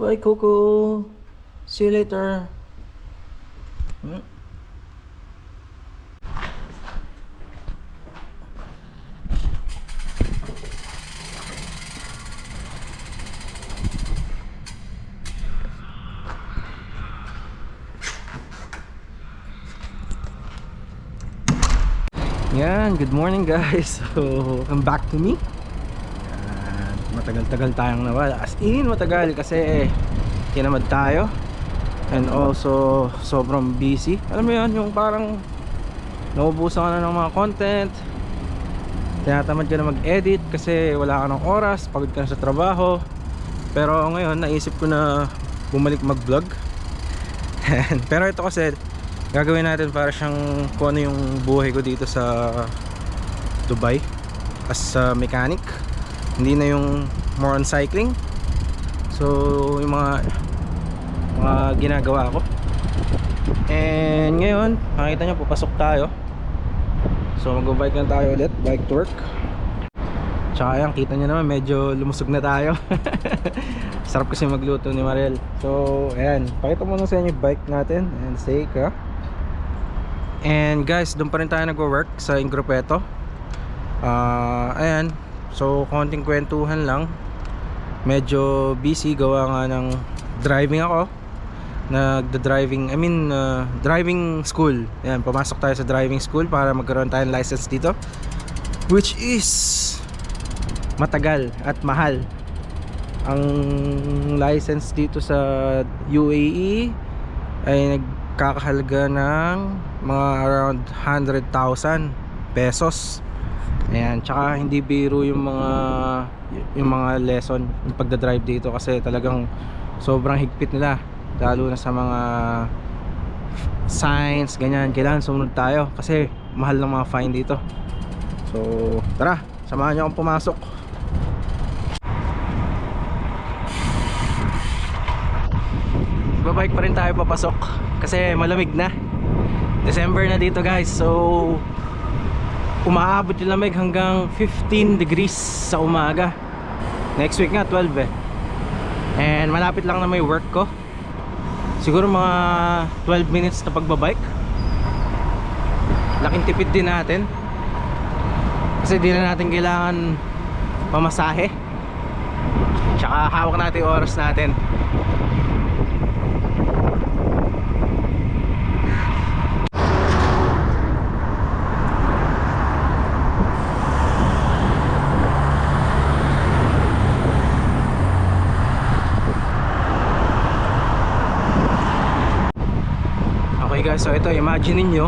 Bye, Coco. See you later. Yan, good morning guys. So, welcome back to me. Matagal-tagal tayong nawala. As in, matagal kasi kinamad tayo. And also, sobrang busy. Alam mo yan, yung parang naubusan ka na ng mga content. Tinatamad ka na mag-edit kasi wala ka ng oras, pagod ka na sa trabaho. Pero ngayon, naisip ko na bumalik mag-vlog. Pero ito kasi, gagawin natin para siyang kung ano yung buhay ko dito sa Dubai as a mechanic hindi na yung more on cycling. So yung mga mga ginagawa ko. And ngayon makikita nyo papasok tayo. So mag-bike na tayo ulit bike to work. Tsaka yan kita nyo naman medyo lumusog na tayo. Sarap kasi magluto ni Mariel. So ayan pakita mo na sa inyo bike natin. And say ka And guys, doon pa rin tayo nagwo-work sa Ingrupeto. Ah, ayan. So, konting kwentuhan lang. Medyo busy gawa nga ng driving ako. Nagda-driving, I mean, uh, driving school. Ayan, pumasok tayo sa driving school para magkaroon tayo ng license dito. Which is matagal at mahal. Ang license dito sa UAE ay nagkakahalaga ng mga around 100,000 pesos. Ayan, tsaka hindi biro yung mga yung mga lesson yung pagda-drive dito kasi talagang sobrang higpit nila lalo na sa mga signs, ganyan, kailangan sumunod tayo kasi mahal ng mga fine dito. So, tara, samahan niyo akong pumasok. Babike pa rin tayo papasok kasi malamig na. December na dito guys. So umaabot yung lamig hanggang 15 degrees sa umaga. Next week nga 12 eh. And malapit lang na may work ko. Siguro mga 12 minutes na pagbabike. Laking tipid din natin. Kasi di na natin kailangan pamasahe. Tsaka hawak natin yung oras natin. Okay guys, so ito imagine niyo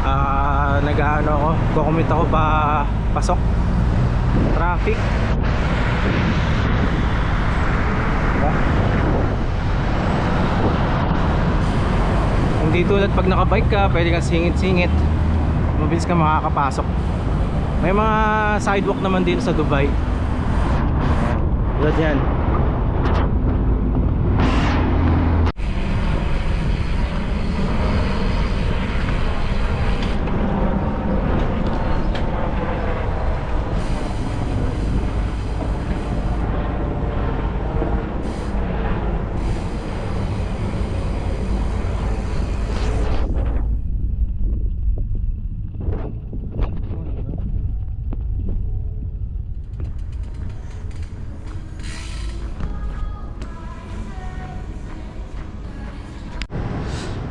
ah nag-ano ako, kukumit ako pa pasok. Traffic. Diba? Hindi tulad pag nakabike ka, pwede kang singit-singit. Mabilis ka makakapasok. May mga sidewalk naman din sa Dubai. Tulad yan.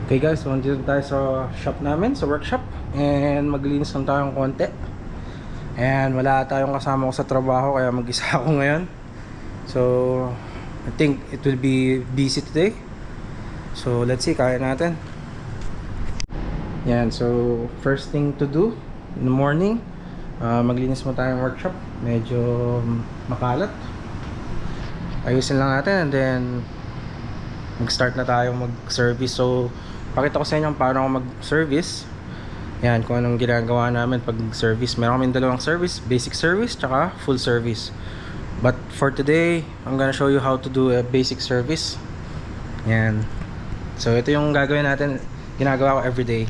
Okay guys, so nandito tayo sa shop namin, sa workshop. And maglinis lang tayong konti. And wala tayong kasama ko sa trabaho kaya mag-isa ako ngayon. So, I think it will be busy today. So, let's see, kaya natin. Yan, so first thing to do in the morning uh, Maglinis mo tayong workshop. Medyo makalat. Ayusin lang natin and then mag-start na tayo mag-service. So pakita ko sa inyo paano ako mag-service. Yan kung anong ginagawa namin pag service. Meron kami dalawang service basic service tsaka full service. But for today I'm gonna show you how to do a basic service. Yan. So ito yung gagawin natin. Ginagawa ko everyday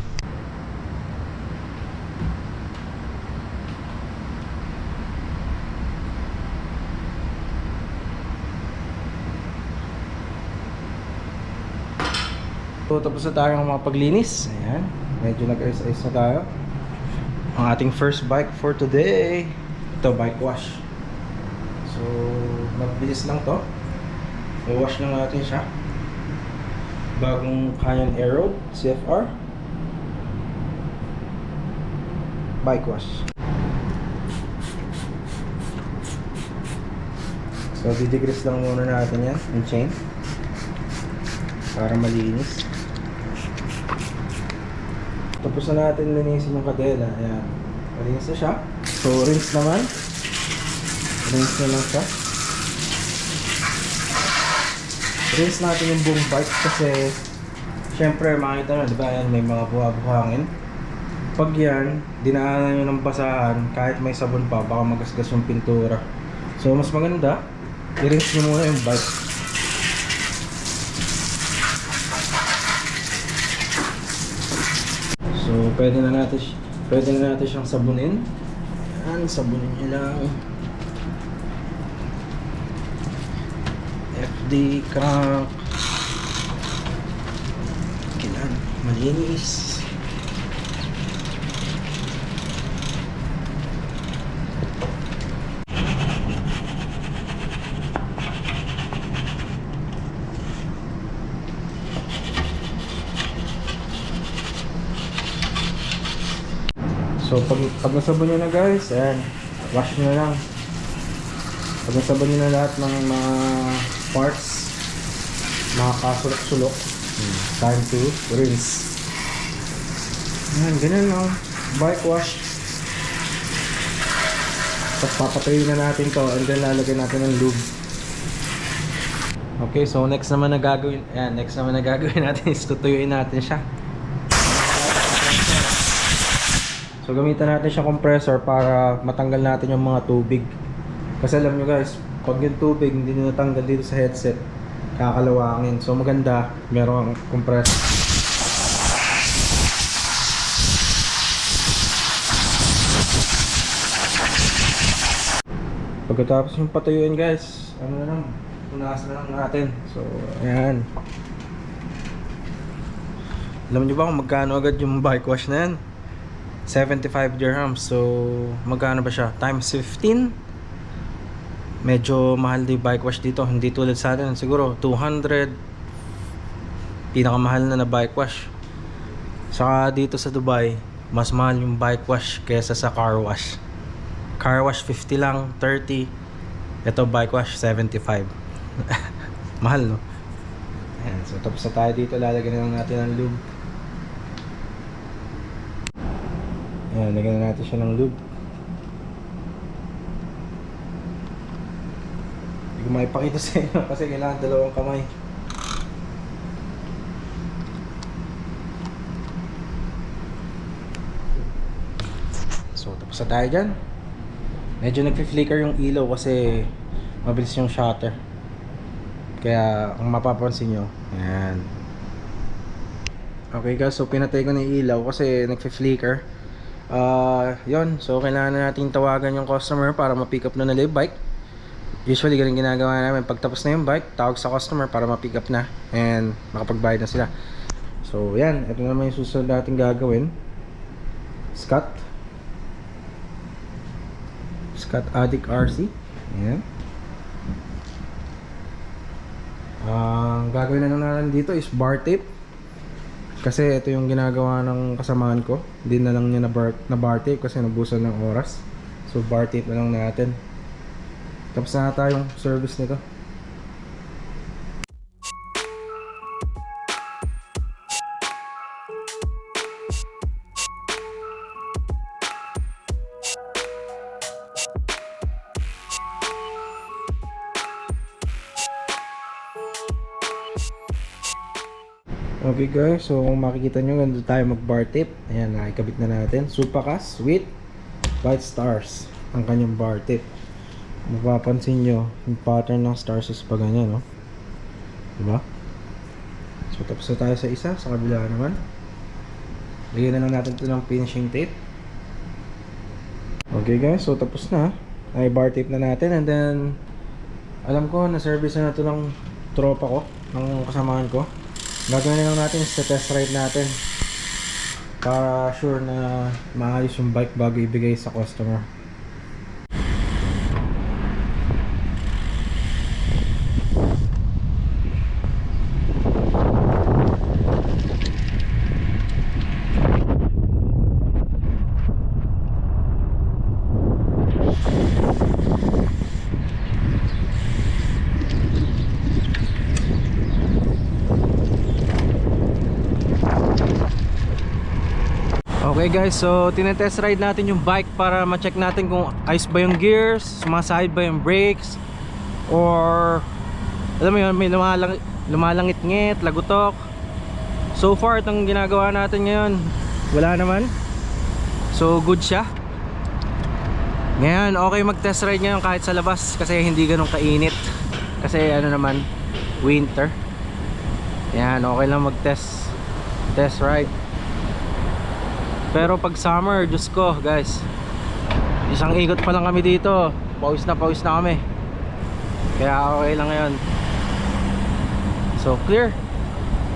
Tapos na tayong mga paglinis. Ayan. Medyo nag-ayos-ayos na tayo. Ang ating first bike for today. Ito, bike wash. So, mabilis lang to. I-wash lang natin siya. Bagong Canyon Aero CFR. Bike wash. So, didegrease lang muna natin yan, yung chain. Para malinis. Tapos na natin linisin yung kadena. Ayan. Malinis na siya. So, rinse naman. Rinse na lang siya. Rinse natin yung buong bike kasi syempre makita nyo, di ba yan, may mga buha-buhangin. Pag yan, dinaanan nyo ng basahan, kahit may sabon pa, baka magasgas yung pintura. So, mas maganda, i-rinse nyo muna yung bike. So, pwede na natin, pwede na natin siyang sabunin. Yan, sabunin nyo lang. FD crank. Kailan, malinis. So pag, pag nasabon nyo na guys, ayan, wash nyo na lang. Pag nasabon nyo na lahat ng mga parts, mga kasulok-sulok, hmm, time to rinse. Ayan, ganyan lang. Bike wash. Tapos papatuloy na natin to and then lalagyan natin ng lube. Okay, so next naman na gagawin, ayan, next naman na gagawin natin is tutuyuin natin siya. So gamitan natin siya compressor para matanggal natin yung mga tubig. Kasi alam nyo guys, pag yung tubig hindi nyo natanggal dito sa headset, kakalawangin. So maganda, merong compressor. Pagkatapos yung patuyuin guys, ano na lang, punasan na lang natin. So, ayan. Alam nyo ba kung magkano agad yung bike wash na yan? 75 dirhams. So, magkano ba siya? Times 15? Medyo mahal din bike wash dito. Hindi tulad sa atin. Siguro 200. Pinakamahal na na bike wash. Saka dito sa Dubai, mas mahal yung bike wash kesa sa car wash. Car wash 50 lang, 30. Ito bike wash 75. mahal no? Ayan, so tapos na tayo dito. Lalagyan lang natin ng lube. Ayan, lagyan na natin siya ng lube. Hindi ko maipakita sa inyo kasi kailangan dalawang kamay. So, tapos na tayo dyan. Medyo nagpi-flicker yung ilaw kasi mabilis yung shutter. Kaya, ang mapapansin nyo, ayan. Okay guys, so pinatay ko na yung ilaw kasi nagpi-flicker. Ah, yon so kailangan na natin tawagan yung customer para ma-pick up na nila yung bike. Usually ganun ginagawa namin pag tapos na yung bike, tawag sa customer para ma-pick up na and makapagbayad na sila. So yan, ito naman yung susunod natin gagawin. Scott. Scott Addict RC. Ayan. Ang gagawin na lang natin dito is bar tape. Kasi ito yung ginagawa ng kasamaan ko. Hindi na lang niya na bar, na bar tape kasi nabusan ng oras. So bar tape na lang natin. Tapos na tayong service nito. Okay guys, so kung makikita nyo, nandun tayo mag bar tip. Ayan, nakikabit na natin. Supakas with white stars ang kanyang bar tip. Mapapansin nyo, yung pattern ng stars is pa ganyan, no? Diba? So tapos na tayo sa isa, sa kabila naman. Lagyan na lang natin ito ng finishing tape. Okay guys, so tapos na. Ay bar tape na natin and then alam ko na service na ito ng tropa ko, ng kasamahan ko. Gagawin lang natin is test ride natin. Para sure na maayos yung bike bago ibigay sa customer Okay guys, so tinetest ride natin yung bike para ma-check natin kung ayos ba yung gears, sumasahid ba yung brakes or alam mo yun, may lumalang, lumalangit-ngit, lagutok. So far, itong ginagawa natin ngayon, wala naman. So good siya. Ngayon, okay mag-test ride ngayon kahit sa labas kasi hindi ganun kainit. Kasi ano naman, winter. Yan, okay lang mag-test test ride. Pero pag summer, Diyos ko guys. Isang ikot pa lang kami dito. Pawis na pawis na kami. Kaya okay lang ngayon. So clear.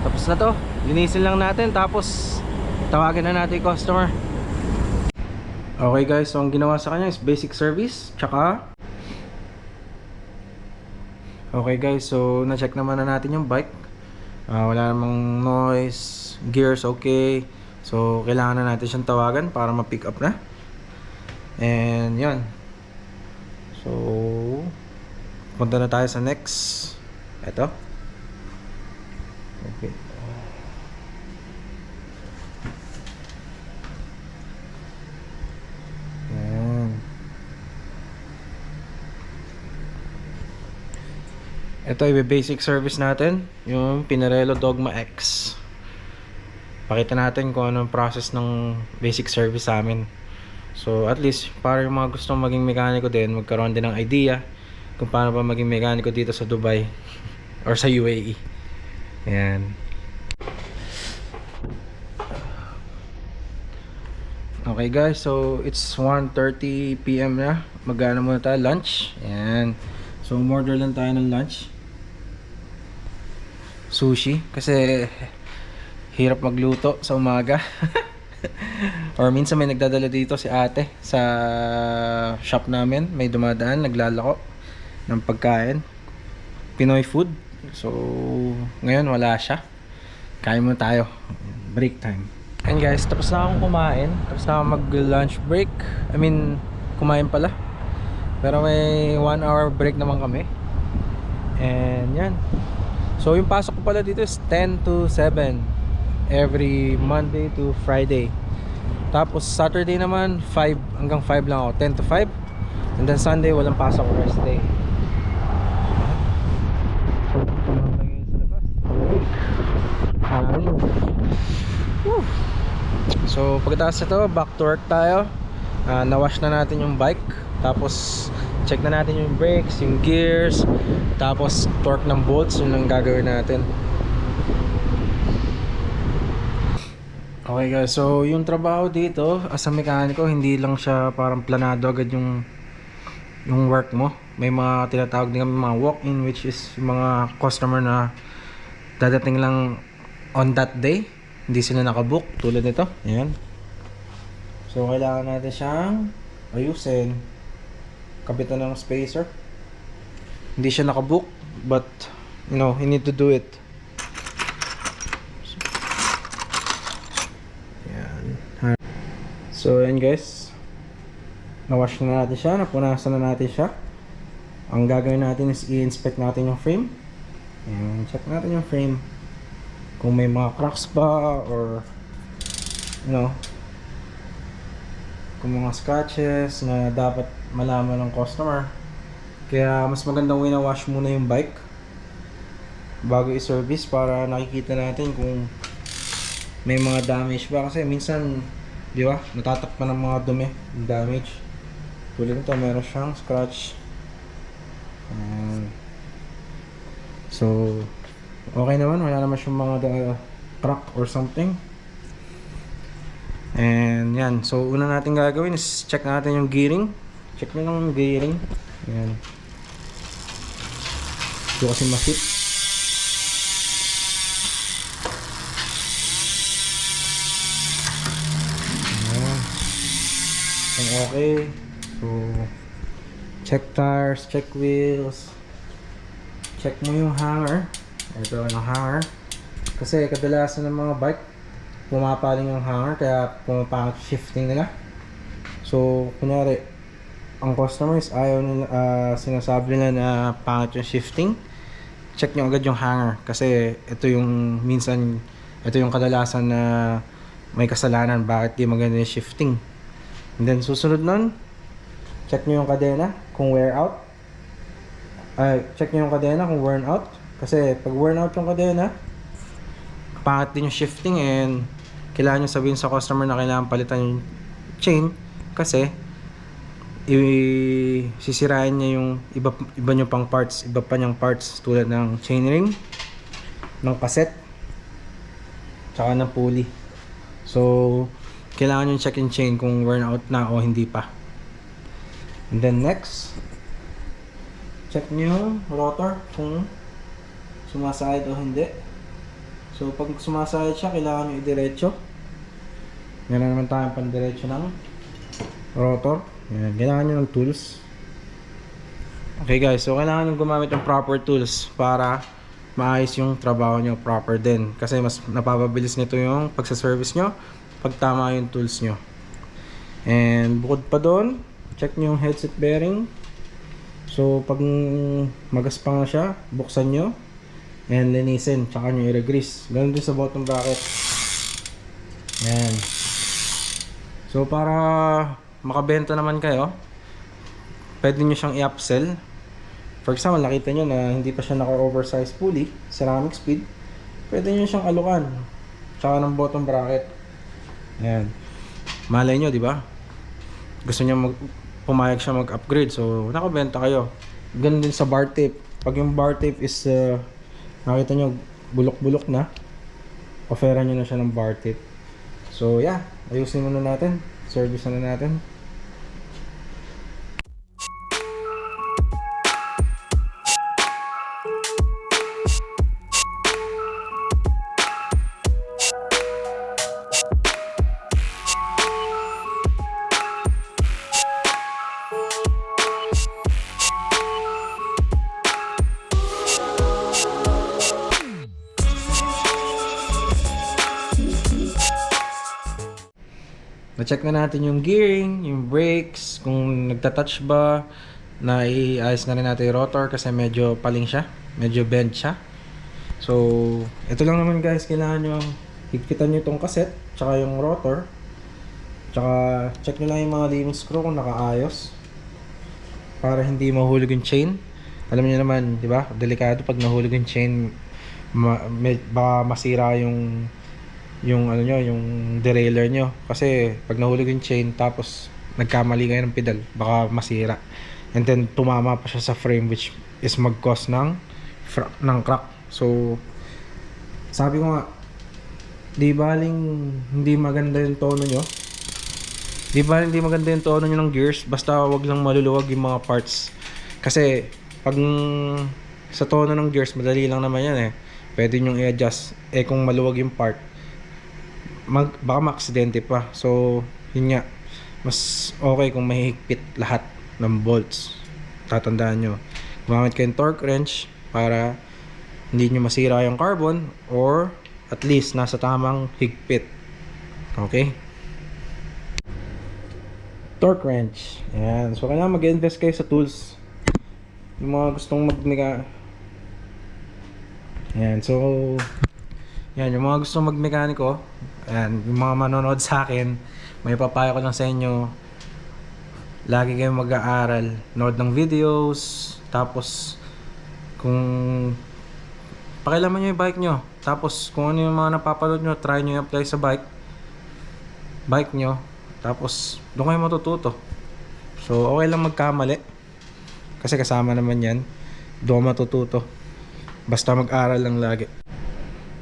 Tapos na to. Linisin lang natin. Tapos Tawagin na natin yung customer. Okay guys, so ang ginawa sa kanya is basic service Tsaka Okay guys, so na-check naman na natin yung bike. Ah, Wala namang noise. Gears okay So, kailangan na natin siyang tawagan para ma-pick up na. And, yan. So, punta na tayo sa next. Ito. Okay. Yan. Ito, i-basic service natin. Yung Pinarello Dogma X pakita natin kung anong process ng basic service sa amin. So at least para yung mga gustong maging mekaniko din magkaroon din ng idea kung paano ba maging mekaniko dito sa Dubai or sa UAE yan okay guys. So it's 1.30pm na. Magana muna tayo? Lunch? Yan so umorder lang tayo ng lunch. Sushi. Kasi hirap magluto sa umaga. Or minsan may nagdadala dito si ate sa shop namin. May dumadaan naglalako ng pagkain. Pinoy food. So ngayon wala siya. Kain muna tayo. Break time. And guys. Tapos na akong kumain. Tapos na akong mag lunch break. I mean kumain pala. Pero may 1 hour break naman kami. And yan. So yung pasok ko pala dito is 10 to 7 every Monday to Friday. Tapos Saturday naman 5 hanggang 5 lang ako, 10 to 5. And then Sunday walang pasok rest day. So, pagkatapos ito, back to work tayo. Ah, na-wash na natin yung bike. Tapos check na natin yung brakes, yung gears, tapos torque ng bolts, yun ang gagawin natin. Okay guys, so yung trabaho dito as a mekaniko, hindi lang siya parang planado agad yung yung work mo. May mga tinatawag din kami mga walk-in which is yung mga customer na dadating lang on that day. Hindi sila nakabook tulad nito. Ayan. So kailangan natin siyang ayusin. Kapitan ng spacer. Hindi siya nakabook but you know, you need to do it. So ayan guys. Nawash na natin siya, napunasan na natin siya. Ang gagawin natin is i-inspect natin yung frame. Ayan, check natin yung frame. Kung may mga cracks ba or You know Kung mga scratches na dapat malaman ng customer. Kaya mas magandang winawash muna yung bike Bago i-service para nakikita natin kung may mga damage ba kasi minsan Di ba? Natatakpan ng mga dumi, yung damage. Tulad nito, meron siyang scratch. Ayan. so, okay naman. Wala naman siyang mga uh, crack or something. And yan. So, una natin gagawin is check natin yung gearing. Check na lang yung gearing. Ayan. Ito kasi ma-fit. Okay. So, check tires, check wheels. Check mo yung hanger. Ito ang hanger. Kasi kadalasan ng mga bike, pumapaling yung hanger kaya pumapangit shifting nila. So, kunyari, ang customers ayaw nila, ah, sinasabi nila na pangit yung shifting. Check nyo agad yung hanger kasi ito yung minsan, ito yung kadalasan na may kasalanan bakit di maganda yung shifting. And then susunod nun, check nyo yung kadena kung wear out. Ay, check nyo yung kadena kung worn out. Kasi pag worn out yung kadena, pangit din yung shifting and kailangan nyo sabihin sa customer na kailangan palitan yung chain kasi i sisirain niya yung iba iba nyo pang parts, iba pa niyang parts tulad ng chainring, ng cassette, tsaka ng pulley. So, kailangan yung check and chain kung worn out na o hindi pa. And then next, check nyo yung rotor kung sumasayad o hindi. So, pag sumasayad siya, kailangan nyo idiretso. Meron naman tayong pandiretso ng rotor. Yan, kailangan nyo ng tools. Okay guys, so kailangan nyo gumamit ng proper tools para maayos yung trabaho nyo proper din. Kasi mas napapabilis nito yung pagsaservice nyo pag tama yung tools nyo. And bukod pa doon, check nyo yung headset bearing. So pag magaspang na siya, buksan nyo and linisin, tsaka nyo i-grease. Ganun din sa bottom bracket. Yan. So para makabenta naman kayo, pwede nyo siyang i-upsell. For example, nakita nyo na hindi pa siya naka-oversize pulley, ceramic speed, pwede nyo siyang alukan. Tsaka ng bottom bracket. Ayan. Malay nyo, di ba? Gusto nyo mag pumayag siya mag-upgrade. So, nakabenta kayo. Ganun din sa bar tape. Pag yung bar tape is, uh, nakita nyo, bulok-bulok na, offeran nyo na siya ng bar tape. So, yeah. Ayusin muna natin. Service na natin. Na-check na natin yung gearing, yung brakes, kung nagta-touch ba, na iayos na rin natin yung rotor kasi medyo paling siya, medyo bend siya. So, ito lang naman guys, kailangan nyo higpitan nyo itong cassette, tsaka yung rotor. Tsaka check nyo lang yung mga limit screw kung nakaayos. Para hindi mahulog yung chain. Alam niyo naman, di ba? Delikado pag nahulog yung chain, ma- may- baka masira yung yung ano nyo, yung derailleur nyo. Kasi pag nahulog yung chain tapos nagkamali kayo ng pedal, baka masira. And then tumama pa siya sa frame which is mag-cause ng ng crack. So sabi ko nga di baling hindi maganda yung tono nyo. Di ba hindi maganda yung tono nyo ng gears basta wag lang maluluwag yung mga parts. Kasi pag sa tono ng gears madali lang naman yan eh. Pwede nyo i-adjust. Eh kung maluwag yung part, mag, baka maaksidente pa. So, yun nga, mas okay kung mahigpit lahat ng bolts. Tatandaan nyo. Gumamit kayo ng torque wrench para hindi nyo masira yung carbon or at least nasa tamang higpit. Okay? Torque wrench. Ayan. So, kailangan mag-invest kayo sa tools. Yung mga gustong magnika... Ayan. So, yan, yung mga gusto magmekaniko, ayan, yung mga manonood sa akin, may papayo ko lang sa inyo. Lagi kayong mag-aaral, nood ng videos, tapos kung pakilaman nyo yung bike nyo, tapos kung ano yung mga napapanood nyo, try nyo i-apply sa bike, bike nyo, tapos doon kayo matututo. So, okay lang magkamali. Kasi kasama naman yan, doon matututo. Basta mag-aral lang lagi.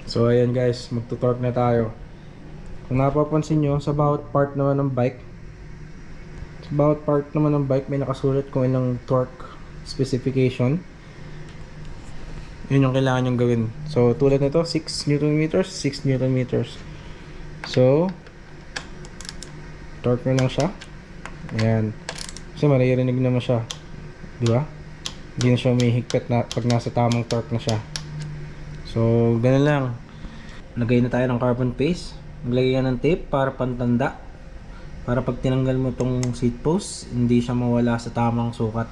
So ayan guys, magtutorque na tayo. Kung napapansin nyo, sa bawat part naman ng bike, sa bawat part naman ng bike may nakasulat kung ilang torque specification. Yun yung kailangan nyong gawin. So tulad nito, 6 Nm, 6 Nm. So, torque na lang siya. Ayan. Kasi maririnig naman siya. Di ba? Hindi na siya umihigpit na pag nasa tamang torque na siya. So, ganun lang. Lagay na tayo ng carbon paste. Maglagay ka ng tape para pantanda. Para pag tinanggal mo tong seat post, hindi siya mawala sa tamang sukat.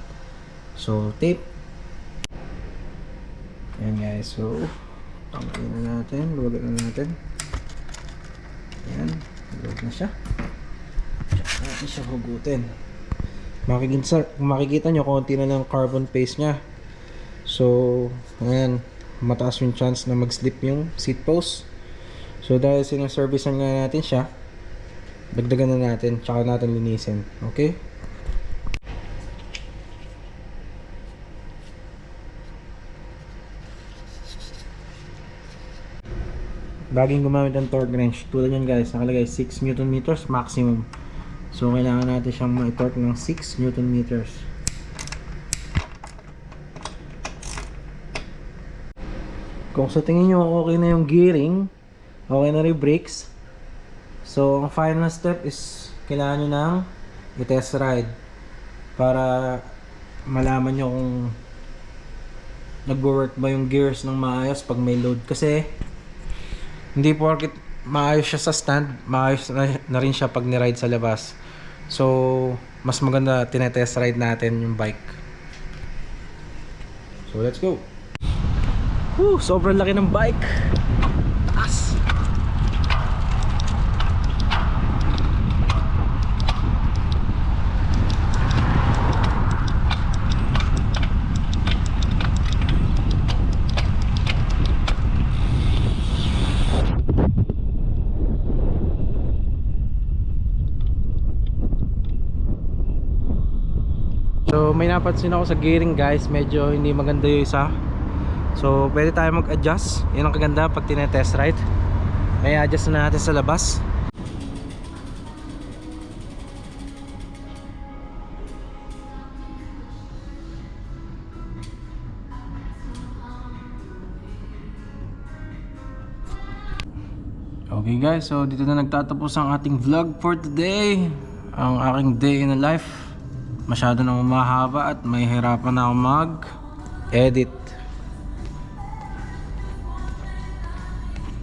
So, tape. Ayan guys. So, tanggalin na natin. Luwagan na natin. Ayan. Luwag na siya. Tsaka natin siya hugutin. Makikita, makikita nyo, konti na lang carbon paste niya. So, ayan. Mataas yung chance na mag-slip yung seat post. So, dahil sinaservicean nga natin siya, dagdagan na natin, tsaka natin linisin. Okay? Laging gumamit ng torque wrench. Tulad yan guys, nakalagay 6 Newton meters maximum. So, kailangan natin siyang ma-torque ng 6 Newton meters. Kung sa tingin nyo okay na yung gearing, okay na rin brakes, so ang final step is kailangan nyo ng i-test ride para malaman nyo kung nagwo-work ba yung gears ng maayos pag may load. Kasi hindi porket maayos siya sa stand, maayos na, na rin siya pag ni-ride sa labas. So, mas maganda tinetest ride natin yung bike. So, let's go! Whew, sobrang laki ng bike. Taas. So may napansin ako sa gearing guys, medyo hindi maganda yung isa. So, pwede tayo mag-adjust. Yun ang kaganda pag tinetest ride. May adjust na natin sa labas. Okay guys, so dito na nagtatapos ang ating vlog for today. Ang aking day in a life. Masyado nang mahaba at may hirapan na ako mag-edit.